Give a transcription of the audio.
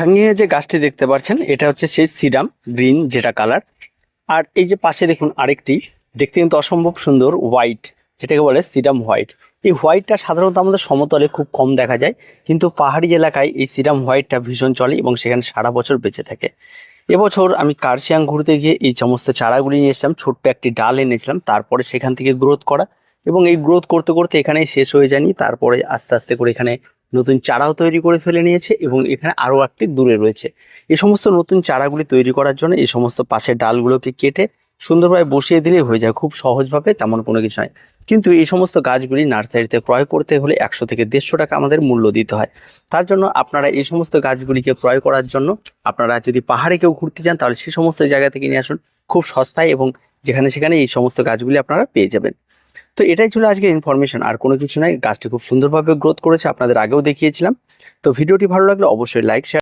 সামনে যে গাছটি দেখতে পাচ্ছেন এটা হচ্ছে সেই সিডাম গ্রিন যেটা কালার। আর এই যে পাশে দেখুন আরেকটি, দেখতে কিন্তু অসম্ভব সুন্দর হোয়াইট, যেটাকে বলে সিডাম হোয়াইট। এই হোয়াইটটা সাধারণত আমাদের সমতলে খুব কম দেখা যায়, কিন্তু পাহাড়ি এলাকায় এই সিডাম হোয়াইটটা ভীষণ চলে এবং সেখানে সারা বছর বেঁচে থাকে। এবছর আমি কার্শিয়াং ঘুরতে গিয়ে এই সমস্ত চারাগুলি নিয়ে এসেছিলাম, ছোট্ট একটি ডাল এনেছিলাম, তারপরে সেখান থেকে গ্রোথ করা এবং এই গ্রোথ করতে করতে এখানেই শেষ হয়ে যায়নি, তারপরে আস্তে আস্তে করে এখানে নতুন চারাও তৈরি করে ফেলে নিয়েছে এবং এখানে আরও একটি দূরে রয়েছে। এই সমস্ত নতুন চারাগুলি তৈরি করার জন্য এই সমস্ত পাশের ডালগুলোকে কেটে সুন্দরভাবে বসিয়ে দিলেই হয়ে যায় খুব সহজভাবে তেমন কোনো কিছু নয়। কিন্তু এই সমস্ত গাছগুলি নার্সারিতে ক্রয় করতে হলে একশো থেকে দেড়শো টাকা আমাদের মূল্য দিতে হয়। তার জন্য আপনারা এই সমস্ত গাছগুলিকে ক্রয় করার জন্য আপনারা যদি পাহাড়ে কেউ ঘুরতে যান তাহলে সেই সমস্ত জায়গা থেকে নিয়ে আসুন খুব সস্তায় এবং যেখানে সেখানে এই সমস্ত গাছগুলি আপনারা পেয়ে যাবেন। তো এটাই ছিল আজকের ইনফরমেশন আর কোনো কিছু নাই, গাছটি খুব সুন্দরভাবে গ্রোথ করেছে, আপনাদের আগেও দেখিয়েছিলাম। তো ভিডিওটি ভালো লাগলে অবশ্যই লাইক শেয়ার